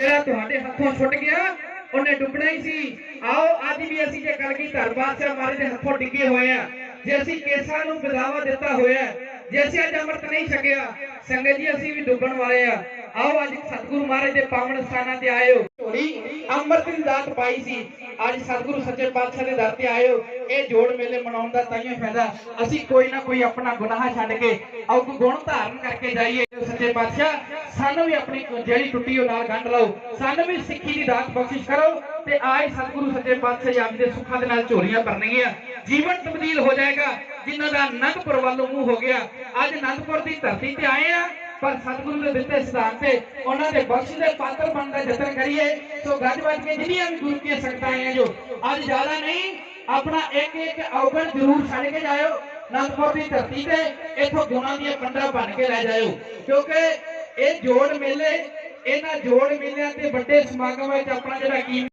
ਜਿਹੜਾ ਤੁਹਾਡੇ ਹੱਥੋਂ ਛੁੱਟ ਗਿਆ, ਉਹਨੇ ਡੁੱਬਣਾ ਹੀ ਸੀ। ਆਓ, ਅੱਜ ਵੀ ਅਸੀਂ ਜੇ ਕਲਗੀ ਧਰ ਬਾਦਸ਼ਾਹ ਮਹਾਰਾਜ ਦੇ ਹੱਥੋਂ ਡਿੱਗੇ ਹੋਏ ਆ। ਜੇ ਅਸੀਂ ਕੇਸਾਂ ਨੂੰ ਵਿਦਾਵਾ ਦਿੱਤਾ ਹੋਇਆ ਜੇ ਅਸੀਂ ਅੱਜ ਅੰਮ੍ਰਿਤ ਨਹੀਂ ਛਕਿਆ, ਸੰਗਤ ਜੀ, ਅਸੀਂ ਵੀ ਡੁੱਬਣ ਵਾਲੇ ਆ। ਆਓ, ਅੱਜ ਸਤਿਗੁਰੂ ਮਹਾਰਾਜ ਦੇ ਪਾਵਨ ਸਥਾਨਾਂ ਤੇ ਆਇਓ। ਹੋ ਅੰਮ੍ਰਿਤ ਦੀ ਦਾਤ ਪਾਈ ਸੀ। ਅੱਜ ਸਤਿਗੁਰੂ ਸੱਚੇ ਪਾਤਸ਼ਾਹ ਦੇ ਦਰ ਤੇ ਆਇਓ। ਇਹ ਜੋੜ ਮੇਲੇ ਮਨਾਉਣ ਦਾ ਤਾਈਓ ਫਾਇਦਾ। ਅਸੀਂ ਕੋਈ ਨਾ ਕੋਈ ਆਪਣਾ ਗੁਨਾਹ ਛੱਡ ਕੇ ਆਓ ਗੁਣ ਧਾਰਨ ਕਰਕੇ ਜਾਈਏ। ਸੱਚੇ ਪਾਤਸ਼ਾਹ ਸਾਨੂੰ ਵੀ ਆਪਣੀ ਜਿਹੜੀ ਟੁੱਟੀ ਉਹ ਨਾਲ ਗੰਢ ਲਓ। ਸਾਨੂੰ ਵੀ ਸਿੱਖੀ ਦੀ ਦਾਤ ਬਖਸ਼ਿਸ਼ ਕਰੋ ਤੇ ਆਏ ਸਤਿਗੁਰੂ ਸੱਚੇ ਪਾਤਸ਼ਾਹ ਜੀ ਆਪ ਦੇ ਸੁੱਖਾਂ ਦੇ ਨਾਲ ਝੋਲੀਆਂ ਭਰਨਗੀਆਂ ਜੀਵਨ ਤਬਦੀਲ ਹੋ ਜਾਏਗਾ, ਜਿਨ੍ਹਾਂ ਦਾ ਅਨੰਦਪੁਰ ਵੱਲੋਂ ਮੂੰਹ ਹੋ ਗਿਆ। ਅੱਜ ਅਨੰਦਪੁਰ ਦੀ ਧਰਤੀ ਤੇ ਆਏ ਆ, ਪਰ ਸਤਿਗੁਰੂ ਦੇ ਦਿੱਤੇ ਸਿਧਾਂਤ ਤੇ ਉਹਨਾਂ ਦੇ ਬਖਸ਼ ਦੇ ਪਾਤਰ ਬਣਨ ਦਾ ਯਤਨ ਕਰੀਏ। ਸੋ ਗੱਜ ਵੱਜ ਕੇ ਜਿੰਨੀਆਂ ਵੀ ਗੁਰੂ ਦੀਆਂ ਸੰਗਤਾਂ ਆਈਆਂ ਜੋ, ਅੱਜ ਜ਼ਿਆਦਾ ਨਹੀਂ, ਆਪਣਾ ਇੱਕ ਇੱਕ ਔਗਣ ਜ਼ਰੂਰ ਛੱਡ ਕੇ ਜਾਇਓ। ਅਨੰਦਪੁਰ ਦੀ ਧਰਤੀ ਤੇ ਇਥੋਂ ਗੁਣਾਂ ਦੀਆਂ ਪੰਡਾਂ ਬਣ ਕੇ ਲੈ ਜਾਇਓ। ਕਿਉਂਕਿ ਇਹ ਜੋੜ ਮੇਲੇ ਇਹਨਾਂ ਜੋੜ ਮੇਲਿਆਂ ਤੇ ਵੱਡੇ ਸਮਾਗਮਾਂ ਵਿੱਚ ਆਪਣਾ ਜਿਹੜਾ ਕੀ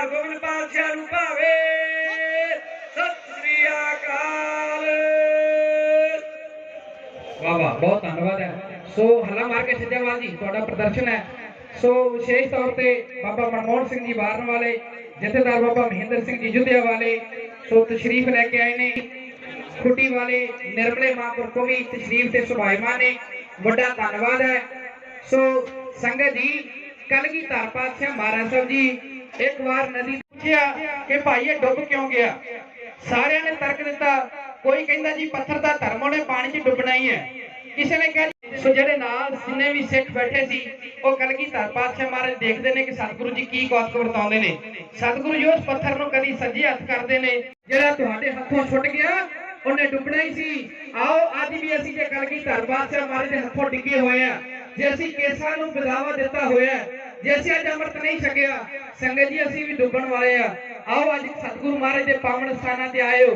ਹਰਗੋਬਿੰਦ ਪਾਤਸ਼ਾਹ ਨੂੰ ਭਾਵੇ। ਸਤਿ ਸ੍ਰੀ ਅਕਾਲ। ਵਾਹ ਵਾਹ, ਬਹੁਤ ਧੰਨਵਾਦ ਹੈ। ਸੋ ਹੱਲਾ ਮਾਰ ਕੇ ਸਿੱਧੇਵਾਲ ਜੀ, ਤੁਹਾਡਾ ਪ੍ਰਦਰਸ਼ਨ ਹੈ। ਸੋ ਵਿਸ਼ੇਸ਼ ਤੌਰ ਤੇ ਬਾਬਾ ਮਨਮੋਹਨ ਸਿੰਘ ਜੀ ਬਾਰਨ ਵਾਲੇ, ਜਥੇਦਾਰ ਬਾਬਾ ਮਹਿੰਦਰ ਸਿੰਘ ਜੀ ਜੁਧਿਆ ਵਾਲੇ, ਸੋ ਤਸ਼ਰੀਫ ਲੈ ਕੇ ਆਏ ਨੇ। ਖੁੱਟੀ ਵਾਲੇ ਨਿਰਮਲੇ ਮਹਾਂਪੁਰ ਵੀ ਤਸ਼ਰੀਫ ਤੇ ਸੁਭਾਈਮਾਨ ਨੇ। ਵੱਡਾ ਧੰਨਵਾਦ ਹੈ। ਸੋ ਸੰਗਤ ਜੀ, ਕਲਗੀ ਧਾਰ ਪਾਤਸ਼ਾਹ ਮਹਾਰਾਜ ਸਾਹਿਬ ਜੀ ਇੱਕ ਵਾਰ ਨਦੀ ਪੁੱਛਿਆ ਕਿ ਭਾਈ ਇਹ ਡੁੱਬ ਕਿਉਂ ਗਿਆ? ਸਾਰਿਆਂ ਨੇ ਤਰਕ ਦਿੱਤਾ, ਕੋਈ ਕਹਿੰਦਾ ਜੀ ਪੱਥਰ ਦਾ ਧਰਮ ਉਹਨੇ ਪਾਣੀ 'ਚ ਡੁੱਬਣਾ ਹੀ ਹੈ। ਕਿਸੇ ਨੇ ਕਿਹਾ ਸੋ ਜਿਹੜੇ ਨਾਲ ਜਿੰਨੇ ਵੀ ਸਿੱਖ ਬੈਠੇ ਸੀ, ਉਹ ਕਲਗੀ ਪਾਤਸ਼ਾਹ ਮਹਾਰਾਜ ਦੇਖਦੇ ਨੇ ਕਿ ਸਤਿਗੁਰੂ ਜੀ ਕੀ ਕੌਤਕ ਵਰਤਾਉਂਦੇ ਨੇ। ਸਤਿਗੁਰੂ ਜੀ ਉਸ ਪੱਥਰ ਨੂੰ ਕਦੀ ਸੱਜੇ ਹੱਥ ਕਰਦੇ ਨੇ, ਜਿਹੜਾ ਤੁਹਾਡੇ ਹੱਥੋਂ ਛੁੱਟ ਗਿਆ, ਉਹਨੇ ਡੁੱਬਣਾ ਹੀ ਸੀ। ਆਓ, ਅੱਜ ਵੀ ਅਸੀਂ ਜੇ ਕਲਗੀ ਪਾਤਸ਼ਾਹ ਮਹਾਰਾਜ ਦੇ ਹੱਥੋਂ ਡਿੱਗੇ ਹੋਏ ਆ, ਜੇ ਅਸੀਂ ਕੇਸਾਂ ਨੂੰ ਵਿਦਾਵਾ ਦਿੱਤਾ ਹੋਇਆ ਜੇ ਅਸੀਂ ਅੱਜ ਅੰਮ੍ਰਿਤ ਨਹੀਂ ਛਕਿਆ, ਸੰਗਤ ਜੀ, ਅਸੀਂ ਵੀ ਡੁੱਬਣ ਵਾਲੇ ਆ। ਆਓ ਅੱਜ ਸਤਿਗੁਰੂ ਮਹਾਰਾਜ ਦੇ ਪਾਵਨ ਸਥਾਨਾਂ ਤੇ ਆਇਓ।